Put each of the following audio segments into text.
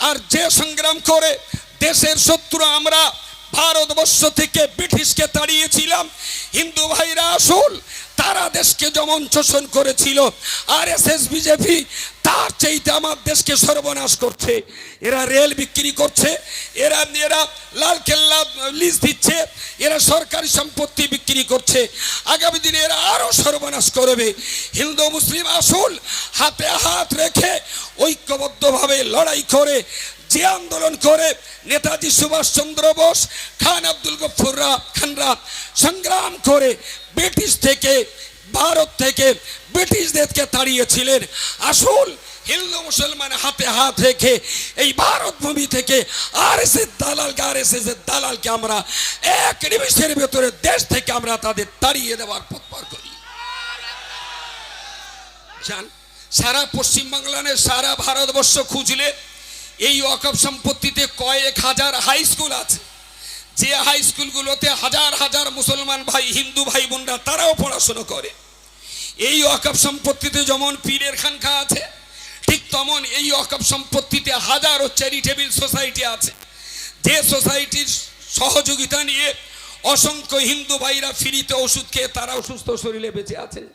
আর যে সংগ্রাম করে দেশের শত্রু আমরা ভারতবর্ষ থেকে ব্রিটিশকে তাড়িয়েছিলাম। হিন্দু ভাইরা আসল তারা দেশকে যেমন শোষণ করেছিল। আর এস এস বিজেপি, তার চাইতে আমার দেশকে সর্বনাশ করছে। এরা রেল বিক্রি করছে, এরা এরা লাল কেল্লা লিজ দিচ্ছে, এরা সরকারি সম্পত্তি বিক্রি করছে। আগামী দিনে এরা আরও সর্বনাশ করবে। হিন্দু, মুসলিম আসল হাতে হাত রেখে ঐক্যবদ্ধভাবে লড়াই করে যে আন্দোলন করে নেতাজি সুভাষচন্দ্র বোস, খান আব্দুল গফুররা খানরা সংগ্রাম করে ব্রিটিশ থেকে, ভারত থেকে ব্রিটিশদেরকে তাড়িয়েছিলেন। আসল হিন্দু মুসলমান হাতে হাত রেখে এই ভারত ভূমি থেকে আর এস দালালকে আর এস দালালকে আমরা এক নিমিষের ভেতরে দেশ থেকে আমরা তাদের তাড়িয়ে দেওয়ার পথ করি। জান, সারা পশ্চিমবাংলার সারা ভারতবর্ষ খুঁজলে এই ওয়াকফ সম্পত্তিতে কয়েক হাজার হাই স্কুল আছে। যে হাই স্কুলগুলোতে হাজার হাজার মুসলমান ভাই, হিন্দু ভাই বোনরা, তারাও পড়াশুনো করে। এই ওয়াকফ সম্পত্তিতে যেমন পীরের খানখা আছে, ঠিক তেমন এই ওয়াকফ সম্পত্তিতে হাজারো চ্যারিটেবল সোসাইটি আছে। যে সোসাইটির সহযোগিতা নিয়ে অসংখ্য হিন্দু ভাইরা ফ্রিতে ওষুধ খেয়ে তারাও সুস্থ শরীরে বেঁচে আছেন।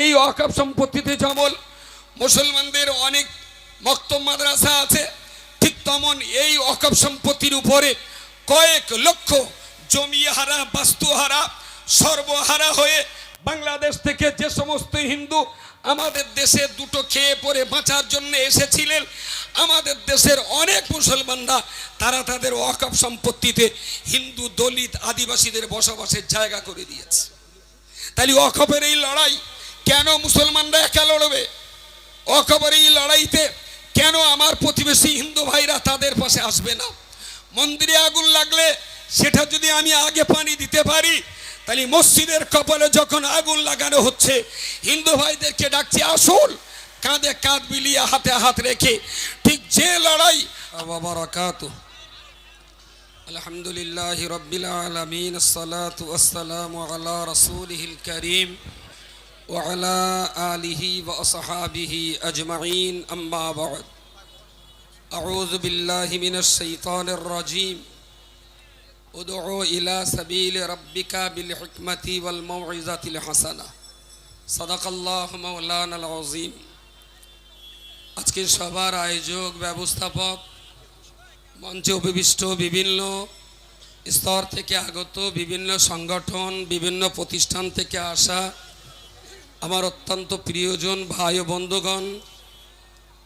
এই ওয়াকফ সম্পত্তিতে যেমন মুসলমানদের অনেক মক্তব মাদ্রাসা আছে ঠিক তেমন এই ওয়াকফ সম্পত্তির উপরে কয়েক লক্ষ জমি হারা, বাস্তু হারা সর্বহারা হয়ে বাংলাদেশ থেকে যে সমস্ত হিন্দু আমাদের দেশে দুটো খেয়ে পরে বাঁচার জন্য এসেছিলেন, আমাদের দেশের অনেক মুসলমানরা, তারা তাদের ওয়াকফ সম্পত্তিতে হিন্দু দলিত আদিবাসীদের বসবাসের জায়গা করে দিয়েছে। তাহলে অখবরের এই লড়াই কেন মুসলমানরা একা লড়বে? অখবরের এই লড়াইতে কেন আমার প্রতিবেশী হিন্দু ভাইরা তাদের পাশে আসবে না? মন্দিরে আগুন লাগলে সেটা যদি আমি আগে পানি দিতে পারি, তাহলে মসজিদের কপালে যখন আগুন লাগানো হচ্ছে, হিন্দু ভাইদেরকে ডাকছি আসল কাঁধে কাঁধ বিলিয়ে হাতে হাত রেখে ঠিক যে লড়াই বাবারাকাত আলহামদুলিল্লাহ রবিলাম আলমিন সালাত আসসালাম রসুল করিম। وعلى آله وأصحابه أجمعين أما بعد أعوذ بالله من الشيطان الرجيم ادعو إلى سبيل ربك بالحكمة والموعظة الحسنة صدق الله مولانا العظيم আজকের সবার আয়োজক ব্যবস্থাপক মঞ্চে উপবিষ্ট বিভিন্ন স্তর থেকে আগত বিভিন্ন সংগঠন বিভিন্ন প্রতিষ্ঠান থেকে আসা আমার অত্যন্ত প্রিয়জন ভাই ও বন্ধুগণ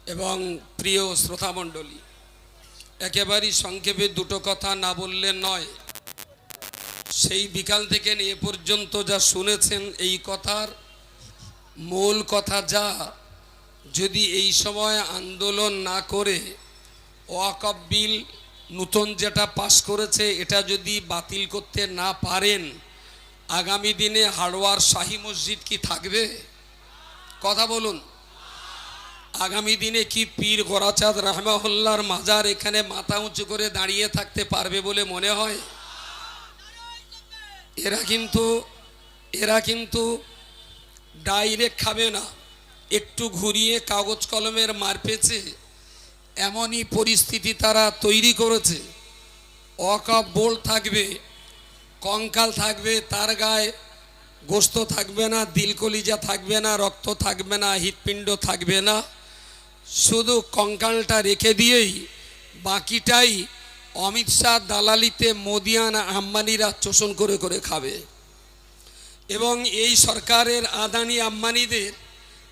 এবং প্রিয় শ্রোতামণ্ডলী একেবারেই সংক্ষেপে দুটো কথা না বললে নয়। সেই বিকাল থেকে এ পর্যন্ত যা শুনেছেন এই কথার মূল কথা যা যদি এই সময় আন্দোলন না করে ওয়াকফ বিল নূতন যেটা পাশ করেছে, এটা যদি বাতিল করতে না পারেন আগামী দিনে হাড়োয়ার শাহী মসজিদ কি থাকবে? কথা বলুন। আগামী দিনে কি পীর গোরাচাঁদ রহমাহুল্লার মাজার এখানে মাথা উঁচু করে দাঁড়িয়ে থাকতে পারবে বলে মনে হয়? এরা কিন্তু এরা কিন্তু ডাইরেক্ট খাবে না। একটু ঘুরিয়ে কাগজ কলমের মার পেছে এমনই পরিস্থিতি তারা তৈরি করেছে। অকাপ বোল থাকবে। কঙ্কাল থাকবে, তার গায়ে গোস্ত থাকবে না দিলকলিজা থাকবে না, রক্ত থাকবে না, হৃৎপিণ্ড থাকবে না। শুধু কঙ্কালটা রেখে দিয়েই বাকিটাই অমিত শাহ দালালিতে মোদিয়ান আম্বানিরা শোষণ করে করে খাবে। এবং এই সরকারের আদানি আম্বানিদের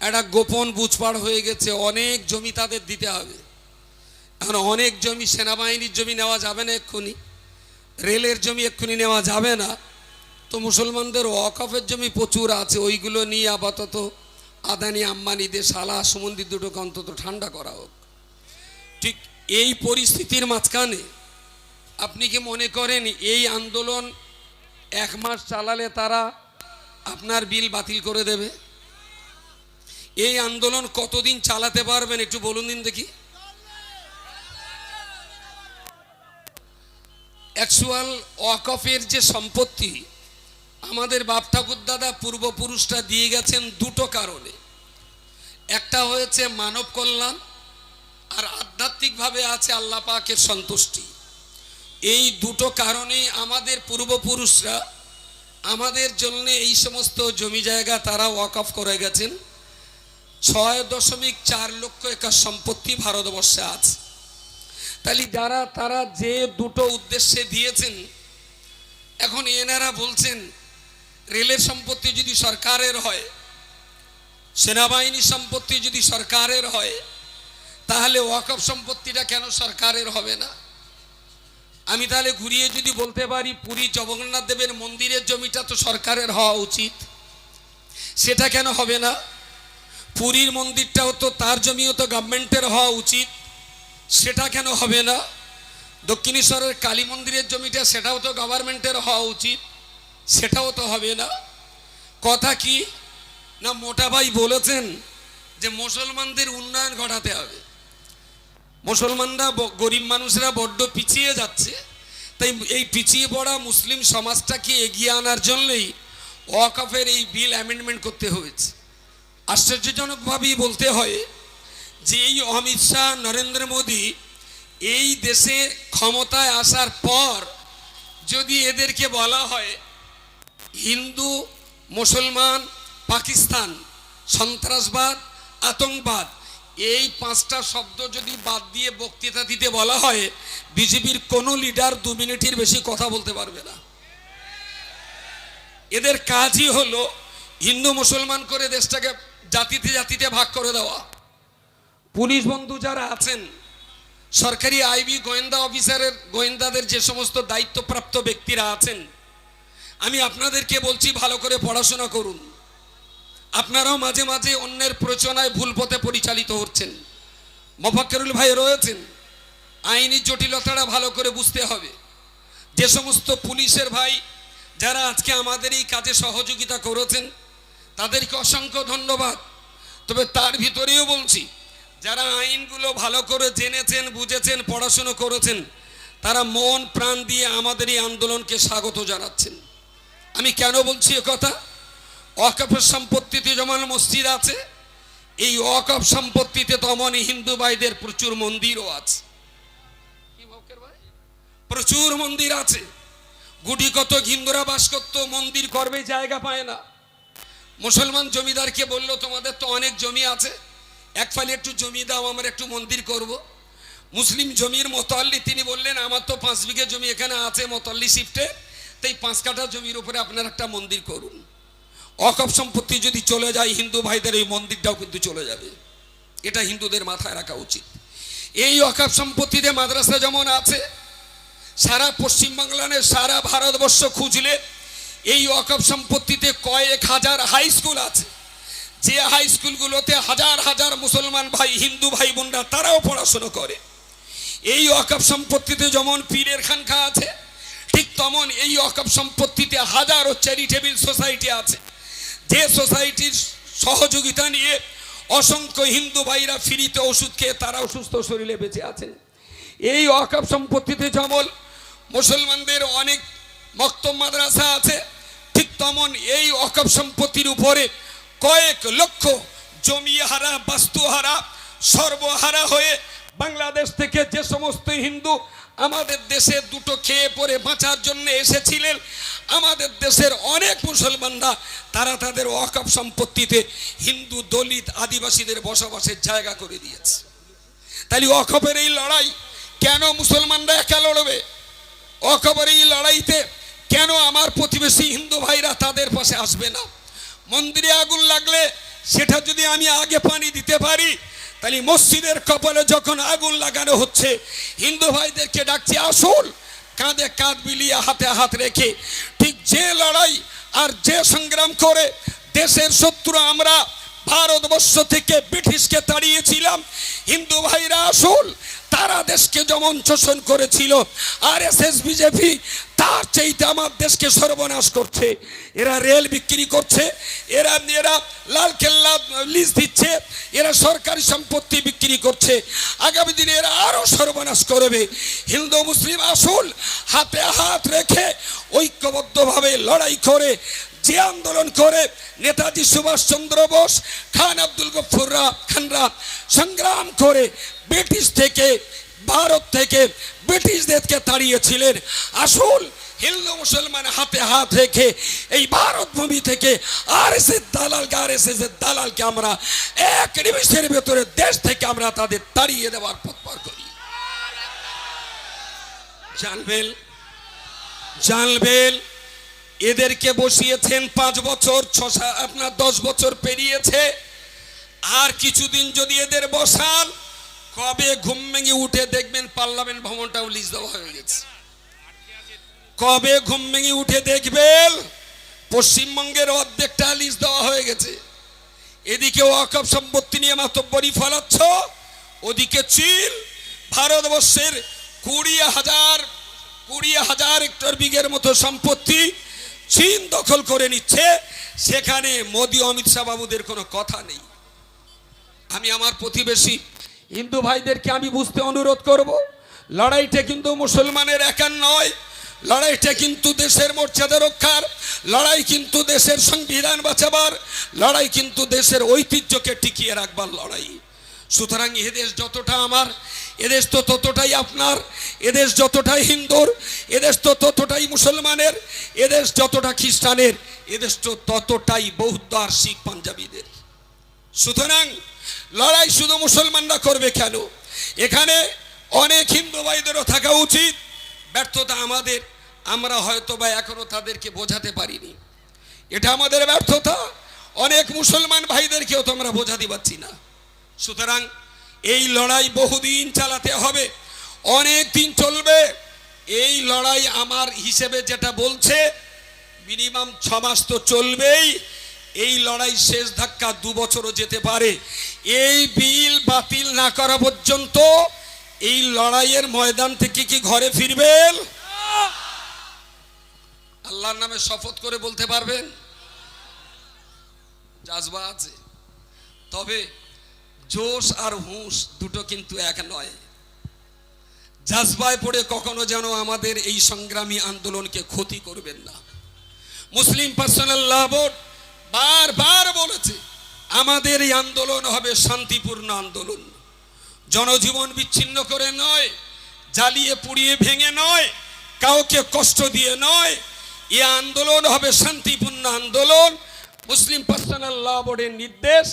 একটা গোপন বুঝপাড় হয়ে গেছে, অনেক জমি তাদের দিতে হবে। এখন অনেক জমি সেনাবাহিনীর জমি নেওয়া যাবে না এক্ষুনি। রেলের জমি এক্ষুনি নেওয়া যাবে না। তো মুসলমানদের ওয়াকফের জমি প্রচুর আছে, ওইগুলো নিয়ে আপাতত আদানি আম্বানিদের সালা সুমন্দির দুটোকে অন্তত ঠান্ডা করা হোক। ঠিক এই পরিস্থিতির মাঝখানে আপনি কি মনে করেন এই আন্দোলন এক মাস চালালে তারা আপনার বিল বাতিল করে দেবে? এই আন্দোলন কতদিন চালাতে পারবেন একটু বলুন দিন দেখি। অ্যাকচুয়াল ওয়াকফের যে সম্পত্তি, আমাদের বাপ ঠাকুর দাদা পূর্বপুরুষরা দিয়ে গেছেন দুটো কারণে। একটা হয়েছে মানব কল্যাণ, আর আধ্যাত্মিকভাবে আছে আল্লাহ পাকের সন্তুষ্টি। এই দুটো কারণেই আমাদের পূর্বপুরুষরা আমাদের জন্য এই সমস্ত জমি জায়গা তারা ওয়াকফ করে গেছেন। ছয় দশমিক চার লক্ষ একর সম্পত্তি ভারতবর্ষে আছে। তাহলে যারা তারা যে দুটো উদ্দেশ্যে দিয়েছেন, এখন এনারা বলছেন, রেলের সম্পত্তি যদি সরকারের হয়, সেনাবাহিনী সম্পত্তি যদি সরকারের হয়, তাহলে ওয়াকফ সম্পত্তিটা কেন সরকারের হবে না? আমি তাহলে ঘুরিয়ে যদি বলতে পারি, পুরী জগন্নাথ দেবের মন্দিরের জমিটা তো সরকারের হওয়া উচিত। সেটা কেন হবে না? পুরীর মন্দিরটাও তো তার জমিও তো গভর্নমেন্টের হওয়া উচিত। সেটা কেন হবে না? দক্ষিণেশ্বরের কালী মন্দিরের জমিটা সেটাও তো গভর্নমেন্টের হওয়া উচিত, সেটাও তো হবে না। কথা কি? না, মোটা ভাই বলেছেন যে মুসলমানদের উন্নয়ন ঘটাতে হবে। মুসলমানরা গরিব মানুষরা বড্ড পিছিয়ে যাচ্ছে, তাই এই পিছিয়ে পড়া মুসলিম সমাজটাকে এগিয়ে আনার জন্যই ওয়াকফের এই বিল অ্যামেন্ডমেন্ট করতে হয়েছে। আশ্চর্যজনকভাবেই বলতে হয় যে এই অমিত শাহ, নরেন্দ্র মোদী এই দেশে ক্ষমতায় আসার পর যদি এদেরকে বলা হয় হিন্দু, মুসলমান, পাকিস্তান, সন্ত্রাসবাদ, আতঙ্কবাদ, এই পাঁচটা শব্দ যদি বাদ দিয়ে বক্তৃতা দিতে বলা হয়, বিজেপির কোনো লিডার দু মিনিটের বেশি কথা বলতে পারবে না। এদের কাজই হলো হিন্দু, মুসলমান করে দেশটাকে জাতিতে জাতিতে ভাগ করে দেওয়া। পুলিশ বন্ধু যারা আছেন, সরকারি আইবি গোয়েন্দা অফিসারের, গোয়েন্দাদের যে সমস্ত দায়িত্বপ্রাপ্ত ব্যক্তিরা আছেন, আমি আপনাদেরকে বলছি ভালো করে পড়াশোনা করুন। আপনারাও মাঝে মাঝে অন্যের প্রচনায় ভুল পথে পরিচালিত হচ্ছেন। মফাক্করুল ভাই রয়েছেন, আইনি জটিলতাটা ভালো করে বুঝতে হবে। যে সমস্ত পুলিশের ভাই যারা আজকে আমাদের এই কাজে সহযোগিতা করেছেন, তাদেরকে অসংখ্য ধন্যবাদ। তবে তার ভিতরেও বলছি যারা আইনগুলো ভালো করে জেনেছেন, বুঝেছেন, পড়াশুনো করেছেন, তারা মন প্রাণ দিয়ে আমাদের এই আন্দোলনকে স্বাগত জানাচ্ছেন। আমি কেন বলছি কথা? ওয়াকফের সম্পত্তিতে যেমন মসজিদ আছে, এই ওয়াকফ সম্পত্তিতে তেমনই হিন্দু ভাইদের প্রচুর মন্দিরও আছে? প্রচুর মন্দির আছে। গুটি কত হিন্দুরা বাস করতো, মন্দির করবে জায়গা পায় না। মুসলমান জমিদারকে বলল, তোমাদের তো অনেক জমি আছে এক ফালি একটু জমি দাও, আমার একটু মন্দির করব। মুসলিম জমির মতল্লি, তিনি বললেন, আমার তো পাঁচ বিঘে জমি এখানে আছে মতল্লি শিফটে তাই পাঁচ কাঠা জমির উপরে আপনার একটা মন্দির করুন। অকপ সম্পত্তি যদি চলে যায়, হিন্দু ভাইদের এই মন্দিরটাও কিন্তু চলে যাবে। এটা হিন্দুদের মাথায় রাখা উচিত। এই অকাপ সম্পত্তিতে মাদ্রাসা যেমন আছে, সারা পশ্চিমবাংলার সারা ভারতবর্ষ খুঁজলে এই অকপ সম্পত্তিতে কয়েক হাজার হাই স্কুল আছে। যে হাই স্কুলগুলোতে হাজার হাজার মুসলমান ভাই, হিন্দু ভাই, বোনরা, তারাও পড়াশুনো করে। এই অকপ সম্পত্তিতে যেমন পীরের খানখা আছে, ঠিক তেমন এই অকপ সম্পত্তিতে হাজারো চ্যারিটেবল সোসাইটি আছে। যে সোসাইটির সহযোগিতা নিয়ে অসংখ্য হিন্দু ভাইরা ফ্রিতে ওষুধ খেয়ে তারাও সুস্থ শরীরে বেঁচে আছেন। এই অকাপ সম্পত্তিতে যেমন মুসলমানদের অনেক মক্তব মাদ্রাসা আছে, ঠিক তেমন এই অকাপ সম্পত্তির উপরে কয়েক লক্ষ জমি হারা, বাস্তু হারা সর্বহারা হয়ে বাংলাদেশ থেকে যে সমস্ত হিন্দু আমাদের দেশে দুটো খেয়ে পরে বাঁচার জন্য এসেছিলেন, আমাদের দেশের অনেক মুসলমানরা, তারা তাদের ওয়াকফ সম্পত্তিতে হিন্দু দলিত আদিবাসীদের বসবাসের জায়গা করে দিয়েছে। তাহলে অখবরের এই লড়াই কেন মুসলমানরা একা লড়বে? অখবরের এই লড়াইতে কেন আমার প্রতিবেশী হিন্দু ভাইরা তাদের পাশে আসবে না? মন্দিরে আগুন লাগলে সেটা যদি আমি আগে পানি দিতে পারি, তাহলে মসজিদের কপালে যখন আগুন লাগানো হচ্ছে, হিন্দু ভাইদেরকে ডাকছি আসল কাঁধে কাঁধ বিলিয়ে হাতে হাত রেখে ঠিক যে লড়াই আর যে সংগ্রাম করে দেশের শত্রু আমরা ভারতবর্ষ থেকে ব্রিটিশকে তাড়িয়েছিলাম। হিন্দু ভাইরা আসুন, তারা দেশকে যেমন শোষণ করেছিল। আর এস এস বিজেপি, তার চাইতে আমার দেশকে সর্বনাশ করছে। এরা রেল বিক্রি করছে, এরা এরা লাল কেল্লা লিজ দিচ্ছে, এরা সরকারি সম্পত্তি বিক্রি করছে। আগামী দিনে এরা আরও সর্বনাশ করবে। হিন্দু, মুসলিম আসুল হাতে হাত রেখে ঐক্যবদ্ধভাবে লড়াই করে যে আন্দোলন করে নেতাজি সুভাষচন্দ্র বোস, খান আব্দুল গফুররা খানরা সংগ্রাম করে ব্রিটিশ থেকে, ভারত থেকে ব্রিটিশদেরকে তাড়িয়েছিলেন। আসল হিন্দু মুসলমান হাতে হাত রেখে এই ভারত ভূমি থেকে আর এস দালালকে আর এস এস দালালকে আমরা এক নিমিষের ভেতরে দেশ থেকে আমরা তাদের তাড়িয়ে দেওয়ার পার করি। জানবেন? জানবেন? এদেরকে বসিয়েছেন পাঁচ বছর, ছ আপনার দশ বছর পেরিয়েছে। আর কিছুদিন যদি এদের বসান, কবে ঘুম ভেঙে উঠে দেখবেন পার্লামেন্ট ভবনটাও লিজ দেওয়া হয়ে গেছে। কবে ঘুম ভেঙে উঠে দেখবেন পশ্চিমবঙ্গের অর্ধেকটা লিজ দেওয়া হয়ে গেছে। এদিকে ওয়াকফ সম্পত্তি নিয়ে মাতব্বরি ফলাচ্ছ, ওদিকে চীন, ভারতবর্ষের কুড়ি হাজার কুড়ি হাজার হেক্টর বিঘের মতো সম্পত্তি চীন দখল করে নিচ্ছে, সেখানে মোদী অমিত শাহ বাবুদের কোনো কথা নেই। আমি আমার প্রতিবেশী হিন্দু ভাইদেরকে আমি বুঝতে অনুরোধ করব, লড়াইটা কিন্তু মুসলমানের একার নয়, লড়াইটা কিন্তু দেশের মর্যাদা রক্ষার, লড়াই কিন্তু দেশের সংবিধান বাঁচাবার, লড়াই কিন্তু দেশের ঐতিহ্যকে টিকিয়ে রাখবার লড়াই। সুতরাং এদেশ যতটা আমার এদেশ তো ততটাই আপনার, এদেশ যতটাই হিন্দুর, এদেশ তো ততটাই মুসলমানের, এদেশ যতটা খ্রিস্টানের, এদেশ তো ততটাই বৌদ্ধ আর শিখ পাঞ্জাবিদের। সুতরাং লড়াই শুধু মুসলমানরা করবে কেন? এখানে অনেক হিন্দু ভাইদেরও থাকা উচিত, ব্যর্থতা আমাদের, আমরা হয়তো বা এখনও তাদেরকে বোঝাতে পারিনি। এটা আমাদের ব্যর্থতা, অনেক মুসলমান ভাইদেরকেও তো আমরা বোঝাতে পারছি না। সুতরাং এই লড়াই বহুদিন চালাতে হবে। অনেক দিন চলবে। এই লড়াই আমার হিসেবে যেটা বলছে মিনিমাম ছ মাস তো চলবেই। এই লড়াই শেষ ধাক্কা দু বছরও যেতে পারে। এই বিল বাতিল না করা পর্যন্ত এই লড়াইয়ের ময়দান থেকে কি ঘরে ফিরবেন আল্লাহর নামে শপথ করে বলতে পারবেন? জাজবা আছে। তবে জোশ আর হুঁশ দুটো কিন্তু এক নয়। জাজবায় পড়ে কখনো যেন আমাদের এই সংগ্রামী আন্দোলনকে ক্ষতি করবেন না। মুসলিম পার্সোনাল ল বোর্ড বারবার বলেছে, আমাদের এই আন্দোলন হবে শান্তিপূর্ণ আন্দোলন। জনজীবন বিচ্ছিন্ন করে নয়, জ্বালিয়ে পুড়িয়ে ভেঙে নয়, কাউকে কষ্ট দিয়ে নয়, এ আন্দোলন হবে শান্তিপূর্ণ আন্দোলন। মুসলিম পার্সোনাল ল বোর্ডের নির্দেশ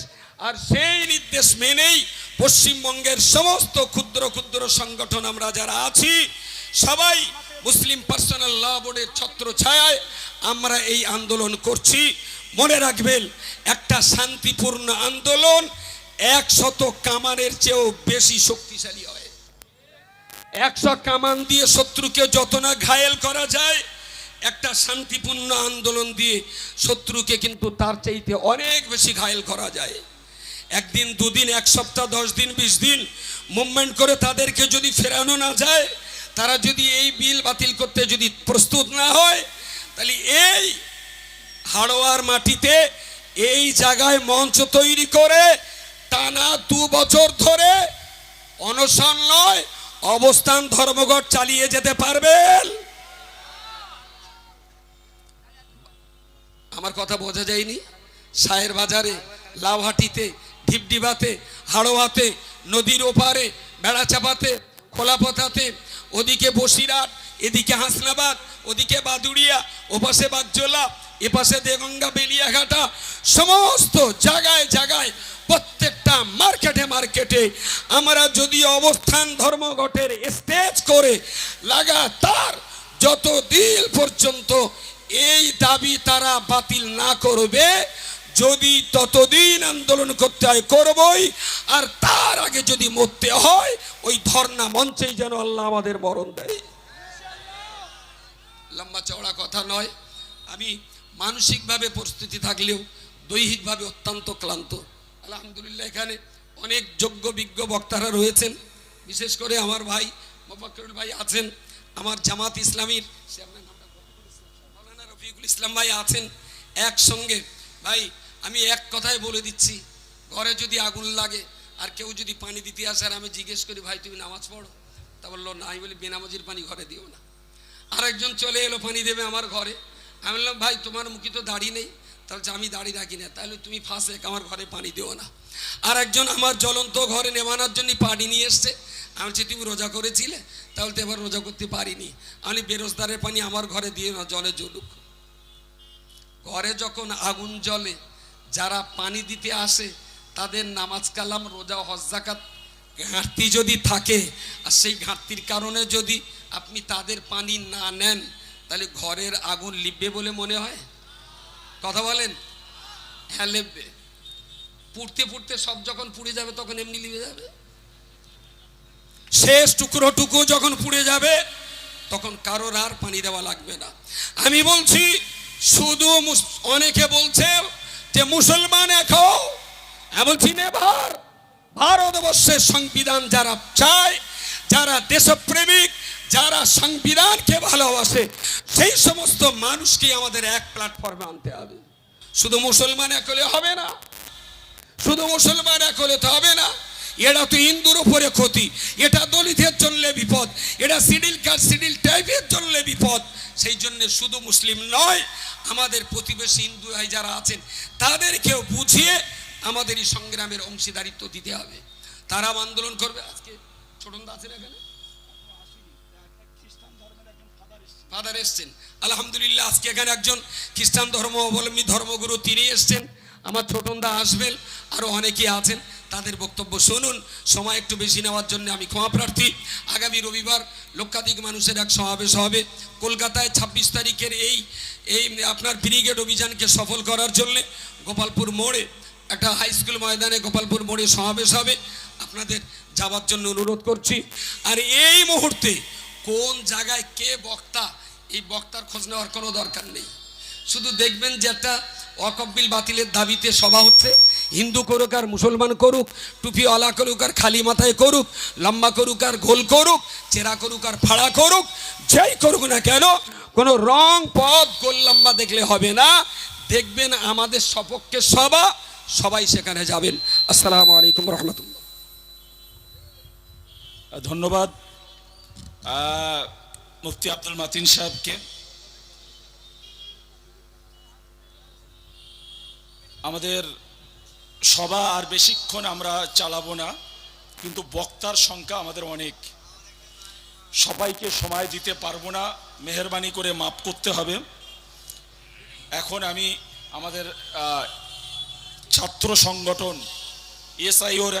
আর সেই নির্দেশ মেনেই পশ্চিমবঙ্গের সমস্ত ক্ষুদ্র ক্ষুদ্র সংগঠন আমরা যারা আছি, সবাই মুসলিম পার্সোনাল ল বোর্ডের ছত্র ছায়ায় আমরা এই আন্দোলন করছি। মনে রাখবেন, একটা শান্তিপূর্ণ আন্দোলন একশত কামানের চেয়েও বেশি শক্তিশালী হয়। একশো কামান দিয়ে শত্রুকে যত না ঘায়েল করা যায়, একটা শান্তিপূর্ণ আন্দোলন দিয়ে শত্রুকে কিন্তু তার চাইতে অনেক বেশি ঘায়েল করা যায়। একদিন, দুদিন, এক সপ্তাহ, দশ দিন, বিশ দিন মুভমেন্ট করে তাদেরকে যদি ফেরানো না যায়, তারা যদি এই বিল বাতিল করতে যদি প্রস্তুত না হয়, তাহলে এই হাড়োয়ার মাটিতে এই জায়গায় মঞ্চ তৈরি করে টানা দু বছর ধরে অনশন নয়, অবস্থান ধর্মঘট চালিয়ে যেতে পারবেন। আমার কথা বোঝা যায়নি? সায়ের বাজারে, লাউহাটিতে ঢিপডিবাতে হাড়োয়াতে, নদীর ওপারে বেড়াচাপাতে খোলাপথাতে ওদিকে বসিরহাট, এদিকে হাসনাবাদ, ওদিকে বাদুড়িয়া, ওপাশে বাগজোলা, এপাশে দেগঙ্গা বেলিয়াঘাটা, সমস্ত জায়গায় জায়গায়, প্রত্যেকটা মার্কেটে মার্কেটে আমরা যদি অবস্থান ধর্মঘটের স্টেজ করে লাগাতার যত দিন পর্যন্ত এই দাবি তারা বাতিল না করবে যদি ততদিন আন্দোলন করতে হয়, করবই। আর তার আগে যদি মরতে হয়, ওই ধর্ণা মঞ্চেই যেন আল্লাহ আমাদের মরণ দেয়। লম্বা চওড়া কথা নয়, আমি মানসিকভাবে প্রস্তুতি থাকলেও দৈহিকভাবে অত্যন্ত ক্লান্ত। আলহামদুলিল্লাহ, এখানে অনেক যোগ্য, বিজ্ঞ বক্তারা রয়েছেন। বিশেষ করে আমার ভাই মোফাক্করুল ভাই আছেন, আমার জামাত ইসলামীর সে আপনার নামটা রফিকুল ইসলাম ভাই আছেন। একসঙ্গে ভাই আমি এক কথায় বলে দিচ্ছি, ঘরে যদি আগুন লাগে, আর কেউ যদি পানি দিতে আসে, আর আমি জিজ্ঞেস করি, ভাই, তুমি নামাজ পড়ো? তা বলল না আমি বলি বেনামাজির পানি ঘরে দিও না। আরেকজন চলে এলো, পানি দেবে আমার ঘরে। আমি বললাম, ভাই, তোমার মুখে তো দাড়ি নেই, তাহলে আমি দাড়ি রাখি না, তাহলে তুমি ফাঁসে আমার ঘরে পানি দিও না। আর একজন আমার জ্বলন্ত ঘরে নেমানোর জন্য পানি নিয়ে এসছে। আমি বলছি, তুমি রোজা করেছিলে, তাহলে তো এবার রোজা করতে পারিনি। আমি বেরোজদারের পানি আমার ঘরে দিয়ে না, জলে জ্বলুক। ঘরে যখন আগুন জ্বলে যারা পানি দিতে আসে, তাদের নামাজ কালাম, রোজা, হজ জাকাত ঘাটতি যদি থাকে, আর সেই ঘাটতির কারণে যদি আপনি তাদের পানি না নেন, তাহলে ঘরের আগুন লিখবে বলে মনে হয়? কথা বলেন? হ্যাঁ লিপবে। পুড়তে পুড়তে সব যখন পুড়ে যাবে, তখন এমনি লিখে যাবে? শেষ টুকরো টুকু যখন পুড়ে যাবে, তখন কারোর আর পানি দেওয়া লাগবে না। আমি বলছি, শুধু অনেকে বলছে যে মুসলমান এখন বলছি নেভার ভারতবর্ষের সংবিধান যারা চায়, যারা দেশপ্রেমিক, যারা সংবিধানকে ভালোবাসে, সেই সমস্ত মানুষকে আমাদের এক প্ল্যাটফর্মে আনতে হবে। শুধু মুসলমান একলে হবে না। শুধু মুসলমান এক হলে তো হবে না। এটা তো হিন্দুর উপরে ক্ষতি। এটা দলিতের জন্য বিপদ। এটা সিডিল কাস্ট, সিডিল টাইপের জন্য বিপদ। সেই জন্য শুধু মুসলিম নয় আমাদের প্রতিবেশী হিন্দু ভাই যারা আছেন, তাদেরকেও বুঝিয়ে আমাদের এই সংগ্রামের অংশীদারিত্ব দিতে হবে। তারা আন্দোলন করবে আজকে? ছোটন দা আছেন এখানে? ফাদার এসছেন। আলহামদুলিল্লাহ, আজকে এখানে একজন খ্রিস্টান ধর্ম অবলম্বী ধর্মগুরু, তিনি এসছেন। আমার ছোটনদা আসবেন আরও অনেকে আছেন। তাদের বক্তব্য শুনুন। সময় একটু বেশি নেওয়ার জন্য আমি ক্ষমা প্রার্থী। আগামী রবিবার লক্ষাধিক মানুষের এক সমাবেশ হবে। কলকাতায় ছাব্বিশ তারিখের এই এই আপনার ব্রিগেড অভিযানকে সফল করার জন্য গোপালপুর মোড়ে একটা হাই স্কুল ময়দানে গোপালপুর মোড়ে সমাবেশ হবে। আপনাদের যাওয়ার জন্য অনুরোধ করছি। আর এই মুহূর্তে কোন জায়গায় কে বক্তা, এই বক্তার খোঁজ নেওয়ার কোনো দরকার নেই। শুধু দেখবেন যে একটা অকব্বিল বাতিলের দাবিতে সভা হচ্ছে। হিন্দু করুক আর মুসলমান করুক টুপিওয়ালা করুক আর খালি মাথায় করুক, লম্বা করুক আর গোল করুক, চেরা করুক আর ফাড়া করুক, যাই করুক না কেন, কোনো রং পথ গোল, লম্বা দেখলে হবে না। দেখবেন আমাদের সপক্ষে সবা, সবাই সেখানে যাবেন। আসসালামু আলাইকুম রহমতুল্লাহ। ধন্যবাদ। মুফতি আব্দুল মাতিন সাহেবকে। আমাদের সভা আর বেশিক্ষণ আমরা চালাবো না, কিন্তু বক্তার সংখ্যা আমাদের অনেক। সবাইকে সময় দিতে পারব না, মেহরবানি করে মাপ করতে হবে। এখন আমি আমাদের ছাত্র সংগঠন, এসআইওর